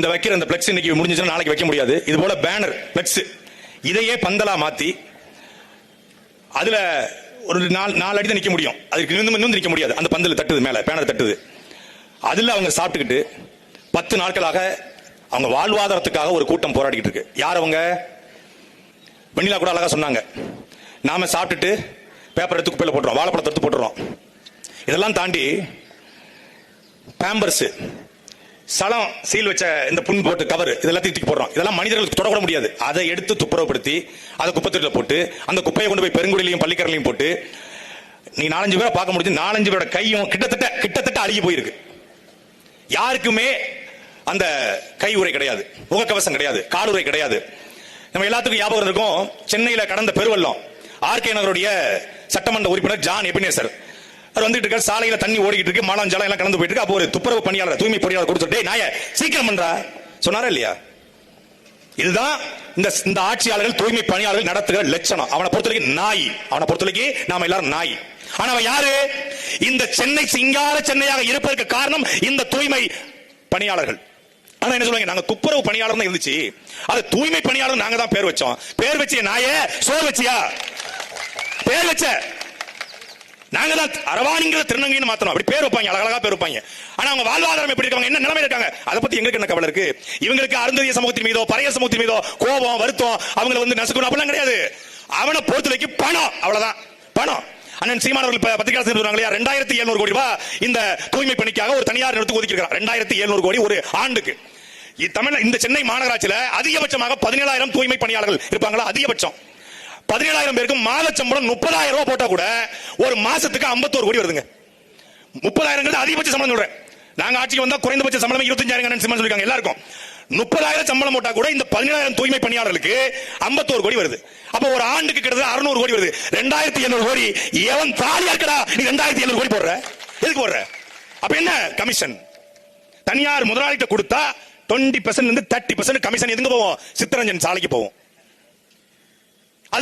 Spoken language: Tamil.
இந்த வைக்கிற அந்த பிளக்ஸ் இன்னைக்கு முடிஞ்சுச்சுன்னா நாளைக்கு வைக்க முடியாது. இது போல பேனர் பிளக்ஸ் இதையே பந்தலா மாத்தி அதுல ஒரு நாலு நாலு அடி தான் நிக்க முடியும். அதுக்கு நின்று இன்னும் நிக்க முடியாது. அந்த பந்தல் தட்டுது மேல பேனர் தட்டுது. அதுல அவங்க சாப்பிட்டுக்கிட்டு பத்து நாட்களாக அவங்க வாழ்வாதாரத்துக்காக ஒரு கூட்டம் போராடிக்கிட்டு இருக்கு. யார் அவங்க? வெண்ணிலா கூட அழகா சொன்னாங்க. நாம சாப்பிட்டுட்டு பேப்பர் எடுத்து குப்பையில் போட்டுறோம் வாழைப்பழத்தை எடுத்து போட்டுறோம். இதெல்லாம் தாண்டி பேம்பர்ஸ் சலம் சீல் வச்ச இந்த புண் போட்டு கவர் இதெல்லாம் தூக்கி போடுறோம். இதெல்லாம் மனிதர்களுக்கு தொடக்கூட முடியாது. அதை எடுத்து துப்புரவுப்படுத்தி அதை குப்பத்தொட்டில போட்டு அந்த குப்பையை கொண்டு போய் பெருங்குடிலையும் பள்ளிக்கரலையும் போட்டு நீ நாலஞ்சு பேரை பார்க்க முடிஞ்சு நாலஞ்சு பேரோட கையும் கிட்டத்தட்ட கிட்டத்தட்ட அழுகி போயிருக்கு. யாருக்குமே அந்த கை உரை கிடையாது. முகக்கவசம் கிடையாது. காலுரை கிடையாது. நம்ம எல்லாத்துக்கும் ஞாபகம் இருக்கும் சென்னையில கடந்த பெருவெள்ளம். ஆர்கே நகருடைய சட்டமன்ற உறுப்பினர் ஜான் எபினேசர் அவர் வந்துட்டு இருக்காரு. சாலையில தண்ணி ஓடிக்கிட்டு இருக்கு. மலம் ஜலம் எல்லாம் கலந்து போயிட்டு இருக்கு. அப்போ ஒரு துப்புரவு பணியாளர் தூய்மை பணியாளர் கொடுத்துட்டு நாய சீக்கிரம் பண்றா. சொன்னாரா இல்லையா? இதுதான் இந்த இந்த ஆட்சியாளர்கள் தூய்மை பணியாளர்கள் நடத்துகிற லட்சணம். அவனை பொறுத்தவரைக்கும் நாய். அவனை பொறுத்தவரைக்கும் நாம எல்லாரும் நாய். ஆனா அவன் யாரு? இந்த சென்னை சிங்கார சென்னையாக இருப்பதற்கு காரணம் இந்த தூய்மை பணியாளர்கள். ஆனா என்ன சொல்லுவாங்க? நாங்க துப்புரவு பணியாளர் தான் இருந்துச்சு. அது தூய்மை பணியாளர் நாங்க தான் பேர் வச்சோம். பேர் வச்சிய நாய சோறு வச்சியா? பேர் வச்ச. நாங்க தான் அரவாணிங்கிற திருநங்கைன்னு மாத்தணும். அப்படி பேர் வைப்பாங்க அழகழகா பேர் வைப்பாங்க. ஆனா அவங்க வாழ்வாதாரம் எப்படி இருக்காங்க என்ன நிலைமை இருக்காங்க அதை பத்தி எங்களுக்கு என்ன கவலை இருக்கு? இவங்களுக்கு அருந்ததிய சமூகத்தின் மீதோ பழைய சமூகத்தின் மீதோ கோபம் வருத்தம் அவங்களை வந்து நசுக்கணும் அப்படிலாம் கிடையாது. அவனை பொறுத்தவரைக்கு பணம் அவ்வளவுதான். பணம். அண்ணன் சீமானவர்கள் பத்திரிகை சொல்றாங்க ரெண்டாயிரத்தி எழுநூறு கோடி ரூபாய் இந்த தூய்மை பணிக்காக ஒரு தனியார் நிறுவனத்துக்கு ஒதுக்கியிருக்கிறார். ரெண்டாயிரத்தி எழுநூறு கோடி ஒரு ஆண்டுக்கு. தமிழ் இந்த சென்னை மாநகராட்சியில அதிகபட்சமாக பதினேழாயிரம் தூய்மை பணியாளர்கள் இருப்பாங்களா? அதிகபட்சம். பதினேழாயிரம் பேருக்கு மாத சம்பளம் முப்பதாயிரம் ரூபாய் போட்டா கூட ஒரு மாசத்துக்கு 51 கோடி வருதுங்க. முப்பதாயிரம் அதிகபட்ச சம்பளம் சொல்றேன். நாங்க ஆட்சிக்கு வந்தா குறைந்தபட்ச சம்பளம் இருபத்தஞ்சாயிரம் சம்பளம் சொல்லிருக்காங்க எல்லாருக்கும். முப்பதாயிரம் சம்பளம் போட்டா கூட இந்த பதினேழாயிரம் தூய்மை பணியாளர்களுக்கு 51 கோடி வருது. அப்ப ஒரு ஆண்டுக்கு கிட்டத்தட்ட அறுநூறு கோடி வருது. ரெண்டாயிரத்தி எழுநூறு கோடி. எவன் தாலியா இருக்கடா நீ ரெண்டாயிரத்தி எழுநூறு கோடி போடுற. எதுக்கு போடுற? அப்ப என்ன? கமிஷன் தனியார் முதலாளிகிட்ட கொடுத்தா டுவெண்ட்டி பர்சன்ட் இருந்து தேர்ட்டி பர்சன்ட் கமிஷன் எதுங்க போவோம்? சித்தரஞ்சன் சாலைக்கு போவோம்.